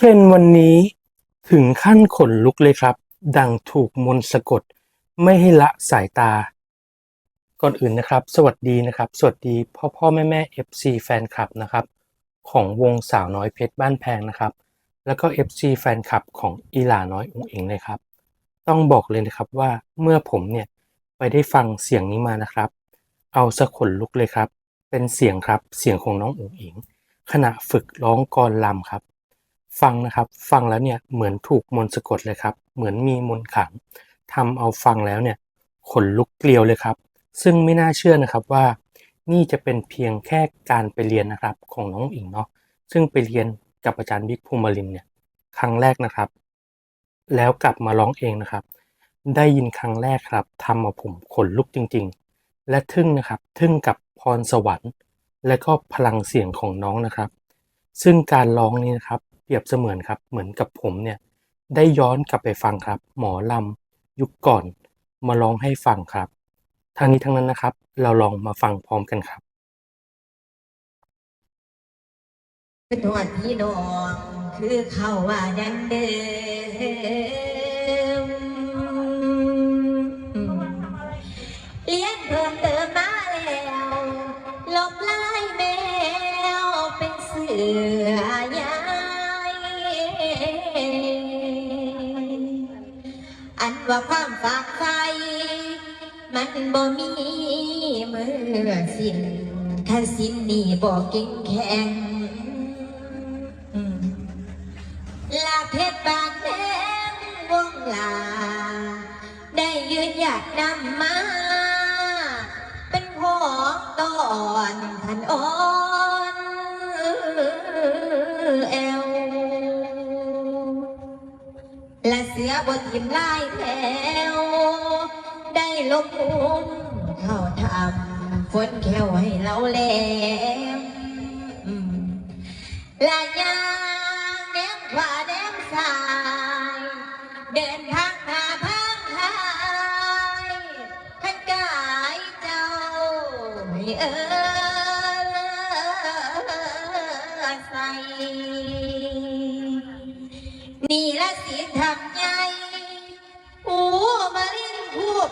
เทรนด์วันนี้ถึงขั้นขนลุกเลยครับ ดังถูกมนต์สะกด ไม่ให้ละสายตา ก่อนอื่นนะครับ สวัสดีนะครับ สวัสดีพ่อพ่อแม่แม่ FC แฟนคลับนะครับ ของวงสาวน้อยเพชรบ้านแพงนะครับ แล้วก็ FC แฟนคลับของอีหลาน้อยองเองเลยครับ ต้องบอกเลยนะครับว่าเมื่อผมเนี่ยไปได้ฟังเสียงนี้มานะครับ เอาสะขนลุกเลยครับ เป็นเสียงครับเสียงของน้ององเองขณะฝึกร้องกรลำครับ ฟังนะครับฟังแล้วเนี่ยเหมือนถูกมนต์สะกดเลยครับ เหมือนมีมนต์ขังทำเอาฟังแล้วเนี่ยขนลุกเกลียวเลยครับ ซึ่งไม่น่าเชื่อนะครับว่า นี่จะเป็นเพียงแค่การไปเรียนนะครับของน้องอิงเนาะซึ่งไปเรียนกับอาจารย์บิ๊กภูมิลินเนี่ยครั้งแรกนะครับ แล้วกลับมาร้องเองนะครับ ได้ยินครั้งแรกครับทำเอาผมขนลุกจริงๆ และทึ่งนะครับทึ่งกับพรสวรรค์ และก็พลังเสียงของน้องนะครับ ซึ่งการร้องนี้นะครับ เปรียบเสมือนครับเหมือนกับผมเนี่ยได้ย้อนกลับไปฟังครับ หมอลำยุคก่อนมาร้องให้ฟังครับทางนี้ทั้งนั้นนะครับ เราลองมาฟังพร้อมกันครับคือตัวพี่น้องคือเขาว่าดังเดิม มันบ่มีมือสิ้นถ้าสิ้นนี่บ่เก่งแข็งลาเพชรบางแดงวงลา ได้ยืนหยัดนำมา เป็นพ่อตอนทันอ่อนแอวและเสือบนทิมลายแถว ลบมุมเข้าทำฝนแควให้เราแลมลายางแนมขวาแนมซ้าย เดินทางหาพังหายขันกายเจ้าไม่เออใส่นี่ละสิทำ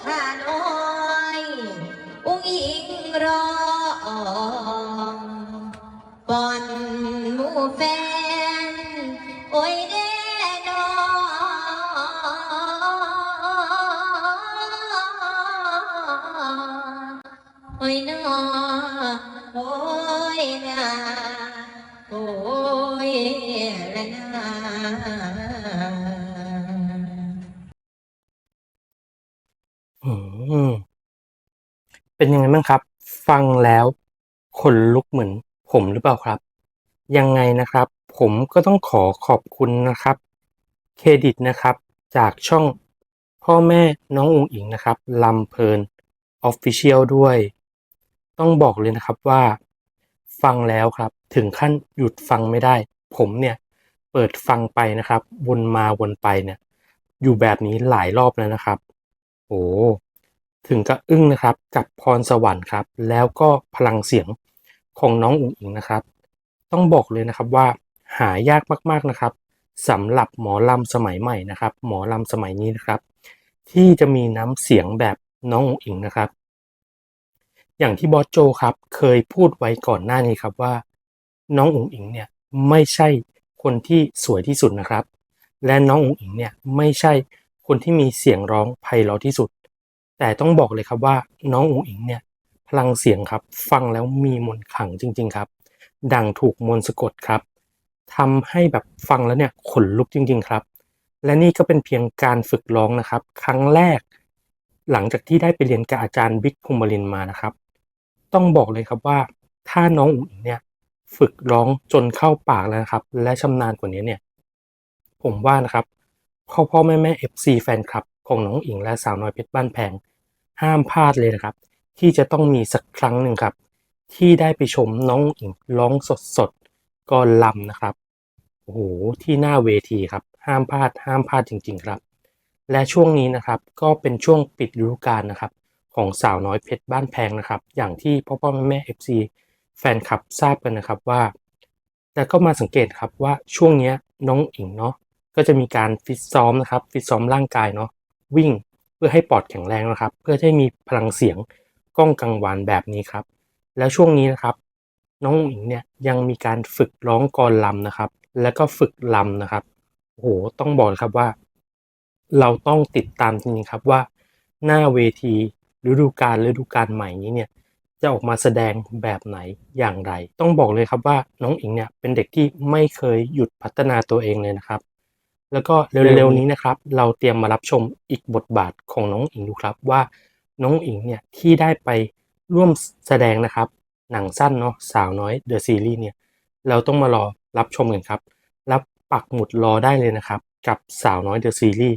ขาน้อยอุ้งอิงรอบอนมูแฟน โอ้ยแน่นอโอ้ยนอโอ้ยนา เป็นยังไงบ้างครับ ฟังแล้วขนลุกเหมือนผมหรือเปล่าครับ ยังไงนะครับ ผมก็ต้องขอขอบคุณนะครับ เครดิตนะครับ จากช่องพ่อแม่น้องอุ๋งอิงนะครับลำเพลินออฟฟิเชียลด้วย ต้องบอกเลยนะครับว่า ฟังแล้วครับถึงขั้นหยุดฟังไม่ได้ ผมเนี่ยเปิดฟังไปนะครับ วนมาวนไปเนี่ย อยู่แบบนี้หลายรอบแล้วนะครับ โอ้ ถึงกับอึ้งนะครับ กับพรสวรรค์ครับ แล้วก็พลังเสียงของน้องอุ๋งอิงนะครับ ต้องบอกเลยนะครับว่าหายากมากๆนะครับสำหรับหมอลำสมัยใหม่นะครับ หมอลำสมัยนี้นะครับ ที่จะมีน้ำเสียงแบบน้องอุ๋งอิงนะครับ อย่างที่บอสโจครับเคยพูดไว้ก่อนหน้านี้ครับว่า น้องอุ๋งอิงเนี่ยไม่ใช่คนที่สวยที่สุดนะครับ และน้องอุ๋งอิงเนี่ยไม่ใช่คนที่มีเสียงร้องไพเราะที่สุด แต่ต้องบอกเลยครับว่าน้องอุ๋งอิงเนี่ยพลังเสียงครับฟังแล้วมีมนต์ขลังจริง ๆ ครับ ดังถูกมนต์สะกดครับทำให้แบบฟังแล้วเนี่ยขนลุกจริง ๆ ครับ และนี่ก็เป็นเพียงการฝึกร้องนะครับ ครั้งแรก หลังจากที่ได้ไปเรียนกับอาจารย์บิ๊กภูมิลินมานะครับ ต้องบอกเลยครับว่าถ้าน้องอุ๋งอิงเนี่ยฝึกร้องจนเข้าปากแล้วนะครับ และชำนาญกว่านี้เนี่ย ผมว่านะครับพ่อพ่อแม่แม่ FC แฟนคลับของน้องอิงและสาวน้อยเพชรบ้านแพง ห้ามพลาดเลยนะครับ ที่จะต้องมีสักครั้งหนึ่งครับ ที่ได้ไปชมน้องอิงร้องสดสดๆก่อนลำนะครับโอ้โหที่หน้าเวทีครับ ห้ามพลาด ห้ามพลาดจริง ๆครับ และช่วงนี้นะครับก็เป็นช่วงปิดฤดูกาลนะครับ ของสาวน้อยเพชรบ้านแพงนะครับ อย่างที่พ่อพ่อแม่แม่ FC แฟนคลับทราบกันนะครับว่า แต่ก็มาสังเกตครับว่าช่วงนี้น้องอิงเนาะก็จะมีการฟิตซ้อมนะครับ ฟิตซ้อมร่างกายเนาะวิ่ง เพื่อให้ปอดแข็งแรงนะครับ เพื่อให้มีพลังเสียงก้องกังวานแบบนี้ครับ แล้วช่วงนี้นะครับ น้องอิงเนี่ยยังมีการฝึกร้องกลอนลำนะครับ แล้วก็ฝึกลำนะครับโอ้โหต้องบอกเลยครับว่า เราต้องติดตามจริงๆครับว่า หน้าเวทีฤดูกาลฤดูกาลใหม่นี้เนี่ยจะออกมาแสดงแบบไหนอย่างไร ต้องบอกเลยครับว่าน้องอิงเนี่ยเป็นเด็กที่ไม่เคยหยุดพัฒนาตัวเองเลยนะครับ แล้วก็เร็วๆนี้นะครับ เราเตรียมมารับชมอีกบทบาทของน้องอิงดูครับว่าน้องอิงเนี่ยที่ได้ไปร่วมแสดงนะครับ หนังสั้นเนาะสาวน้อยเดอะซีรีส์เนี่ยเราต้องมารอรับชมกันครับ รับปักหมุดรอได้เลยนะครับ กับสาวน้อยเดอะซีรีส์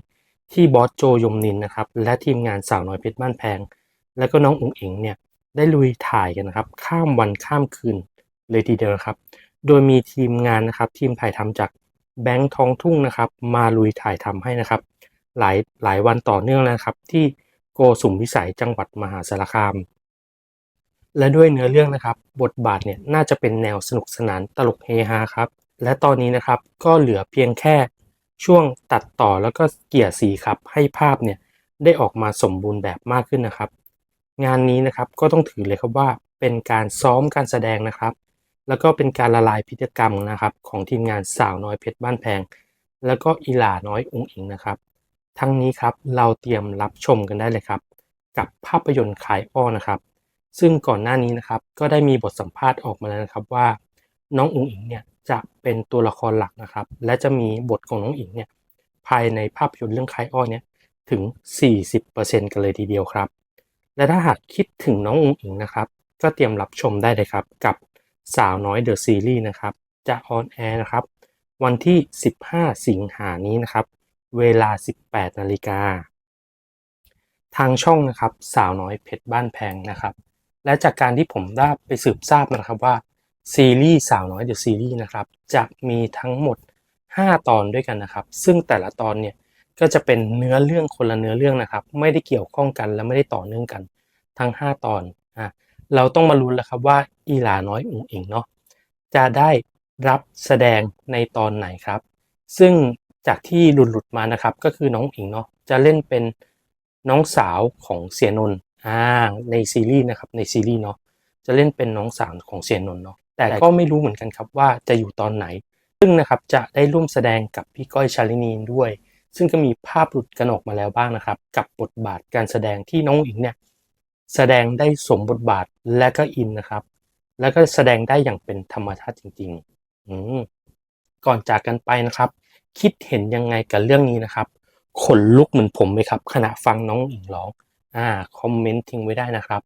ที่บอสโจยมนินนะครับ และทีมงานสาวน้อยเพชรบ้านแพง แล้วก็น้องอุ๋งอิงเนี่ยได้ลุยถ่ายกันนะครับ ข้ามวันข้ามคืนเลยทีเดียวนะครับ โดยมีทีมงานนะครับ ทีมถ่ายทำจาก แบงค์ทองทุ่งนะครับ มาลุยถ่ายทำให้นะครับ หลายหลายวันต่อเนื่องแล้วนะครับ ที่โกสุมวิสัยจังหวัดมหาสารคาม และด้วยเนื้อเรื่องนะครับ บทบาทเนี่ยน่าจะเป็นแนวสนุกสนานตลกเฮฮาครับ และตอนนี้นะครับก็เหลือเพียงแค่ช่วงตัดต่อแล้วก็เกี่ยสีครับ ให้ภาพเนี่ยได้ออกมาสมบูรณ์แบบมากขึ้นนะครับ งานนี้นะครับก็ต้องถือเลยครับว่าเป็นการซ้อมการแสดงนะครับ แล้วก็เป็นการละลายพฤติกรรมนะครับ ของทีมงานสาวน้อยเพชรบ้านแพง แล้วก็อีหลาน้อยองอิงนะครับ ทั้งนี้ครับเราเตรียมรับชมกันได้เลยครับ กับภาพยนตร์ขายอ้อนะครับ ซึ่งก่อนหน้านี้นะครับก็ได้มีบทสัมภาษณ์ออกมาแล้วนะครับว่า น้องอุ๋งอิงเนี่ยจะเป็นตัวละครหลักนะครับ และจะมีบทของน้องอิงเนี่ยภายในภาพยนตร์เรื่องคายอ้อเนี่ยถึง 40%กันเลยทีเดียวครับ และถ้าหากคิดถึงน้องอุ๋งอิงนะครับ ก็เตรียมรับชมได้เลยครับ กับ สาวน้อยเดอะซีรีส์นะครับ จะออนแอร์นะครับ วันที่ 15 สิงหานี้นะครับ เวลา 18 นาฬิกา ทางช่องนะครับ สาวน้อยเพชรบ้านแพงนะครับ และจากการที่ผมได้ไปสืบทราบมานะครับว่าซีรีส์สาวน้อยเดอะซีรีส์นะครับ จะมีทั้งหมด 5 ตอนด้วยกันนะครับ ซึ่งแต่ละตอนเนี่ยก็จะเป็นเนื้อเรื่องคนละเนื้อเรื่องนะครับ ไม่ได้เกี่ยวข้องกันและไม่ได้ต่อเนื่องกันทั้ง 5 ตอนอะ เราต้องมาลุ้นแล้วครับว่าอีหลาน้อยอุ๋งอิงเนาะจะได้รับแสดงในตอนไหนครับ ซึ่งจากที่หลุดๆมานะครับ ก็คือน้องอิงเนาะจะเล่นเป็นน้องสาวของเสียนนท์อ่าในซีรีส์นะครับในซีรีส์เนาะจะเล่นเป็นน้องสาวของเสียนนท์เนาะแต่ก็ไม่รู้เหมือนกันครับว่าจะอยู่ตอนไหน ซึ่งนะครับจะได้ร่วมแสดงกับพี่ก้อยชาลินีนด้วย ซึ่งก็มีภาพหลุดกันออกมาแล้วบ้างนะครับ กับบทบาทการแสดงที่น้องอิงเนี่ย แสดงได้สมบทบาทและก็อินนะครับ แล้วก็แสดงได้อย่างเป็นธรรมชาติจริงๆอืมก่อนจากกันไปนะครับ คิดเห็นยังไงกับเรื่องนี้นะครับขนลุกเหมือนผมไหมครับ ขณะฟังน้องอิงร้องอ่าคอมเมนต์ทิ้งไว้ได้นะครับ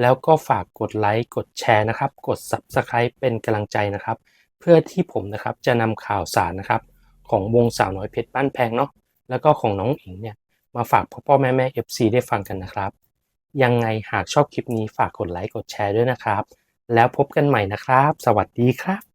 แล้วก็ฝากกดไลค์กดแชร์นะครับ กด Subscribe เป็นกำลังใจนะครับ เพื่อที่ผมนะครับจะนำข่าวสารนะครับ ของวงสาวน้อยเพชรบ้านแพงเนาะแล้วก็ของน้องอิงเนี่ยมาฝากพ่อพ่อแม่แม่ FC ได้ฟังกันนะครับ ยังไงหากชอบคลิปนี้ฝากกดไลค์กดแชร์ด้วยนะครับ แล้วพบกันใหม่นะครับ สวัสดีครับ